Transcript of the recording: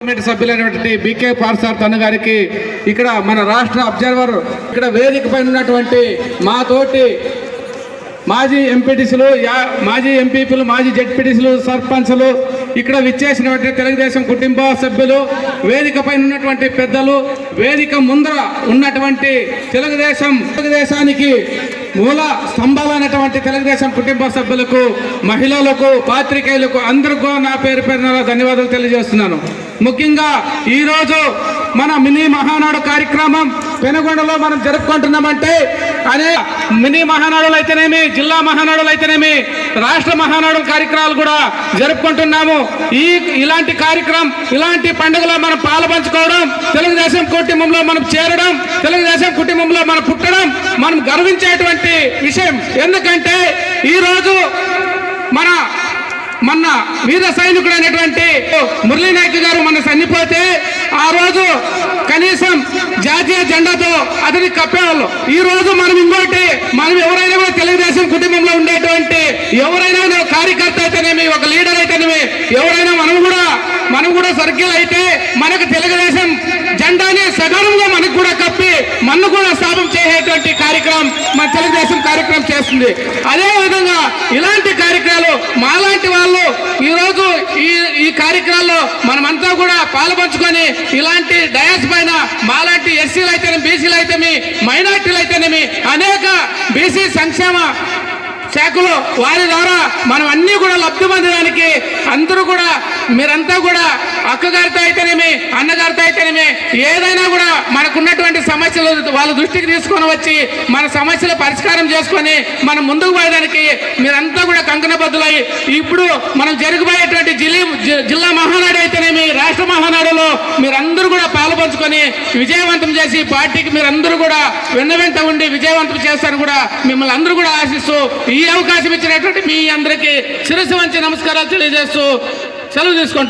Parliament సభ్యులైనటువంటి BK పార్సార్ తన గారికి ఇక్కడ మన రాష్ట్ర అబ్జర్వర్ ఇక్కడ వేదిక పైన ఉన్నటువంటి మా తోటి మాజీ ఎంపీటీసీలు యా మాజీ ఎంపీపీలు మాజీ జడ్పీటీసీలు సర్పంచ్లు ఇక్కడ విచ్చేసినటువంటి తెలుగుదేశం కుటుంబ సభ్యులు వేదిక పైన ఉన్నటువంటి పెద్దలు వేదిక ముందర ఉన్నటువంటి తెలుగుదేశం తెలుగుదేశానికి మూల స్తంభాలైనటువంటి తెలుగుదేశం కుటుంబ సభ్యులకు మహిళలకు పాత్రికేయులకు అందరికీ నా పేరు పేరున ధన్యవాదాలు తెలియజేస్తున్నాను. ముఖ్యంగా ఈరోజు మన మినీ మహానాడు కార్యక్రమం పెనుగొండలో మనం జరుపుకుంటున్నామంటే అనే మినీ మహానాడులు అయితేనేమి జిల్లా మహానాడులు అయితేనేమి రాష్ట్ర మహానాడు కార్యక్రమాలు కూడా జరుపుకుంటున్నాము. ఈ ఇలాంటి కార్యక్రమం ఇలాంటి పండుగలో మనం పాల్పంచుకోవడం తెలుగుదేశం కుటుంబంలో మనం చేరడం తెలుగుదేశం కుటుంబంలో మనం పుట్టడం మనం గర్వించేటువంటి విషయం. ఎందుకంటే ఈరోజు మన మన వీర సైనికుడు అనేటువంటి మురళీ నాయక్ గారు చనిపోతే ఆ రోజు కనీసం జాతీయ జెండాతో అతని కప్పేవాళ్ళు. ఈ రోజు మనం ఇంకోటి మనం ఎవరైనా కూడా తెలుగుదేశం కుటుంబంలో ఉండేటువంటి ఎవరైనా కార్యకర్త అయితేనేమి ఒక లీడర్ అయితేనేమి ఎవరైనా మనం కూడా మనం కూడా సర్కిల్ అయితే మనకు తెలుగుదేశం జెండాని సగనంగా మనకు కూడా కప్పి మన్ను కూడా స్థాపన చేసేటువంటి కార్యక్రమం మన తెలుగుదేశం కార్యక్రమం చేస్తుంది. అదే విధంగా ఇలాంటి కార్యక్రమాలు మాలాంటి వాళ్ళు ఈరోజు ఈ ఈ కార్యక్రమాల్లో మనమంతా కూడా పాల్పంచుకొని ఇలాంటి డయాస్ పైన మాలాంటి ఎస్సీలు అయితేనేమి బీసీలు అయితేమి మైనార్టీలు అయితేనేమి అనేక బీసీ సంక్షేమ శాఖలు వారి ద్వారా మనం అన్ని కూడా లబ్ధి పొందడానికి అందరూ కూడా మీరంతా కూడా అక్కగారితో అయితేనేమి అన్నగారితో అయితేనేమి ఏదైనా కూడా మనకున్నటువంటి సమస్యలు వాళ్ళ దృష్టికి తీసుకొని వచ్చి మన సమస్యల పరిష్కారం చేసుకొని మనం ముందుకు పోయడానికి మీరంతా కూడా కంకణబద్దులై ఇప్పుడు మనం జరిగిపోయేటువంటి జిల్లా మహానాడు అయితేనేమి రాష్ట్ర మహానాడులో మీరందరూ కూడా పాల్పంచుకొని విజయవంతం చేసి పార్టీకి మీరందరూ కూడా వెన్న వెంట ఉండి విజయవంతం చేస్తారని కూడా మిమ్మల్ని అందరూ కూడా ఆశిస్తూ ఈ అవకాశం ఇచ్చినటువంటి మీ అందరికీ శిరస్సు వంచి నమస్కారాలు తెలియజేస్తూ సెలవు తీసుకుంటున్నాను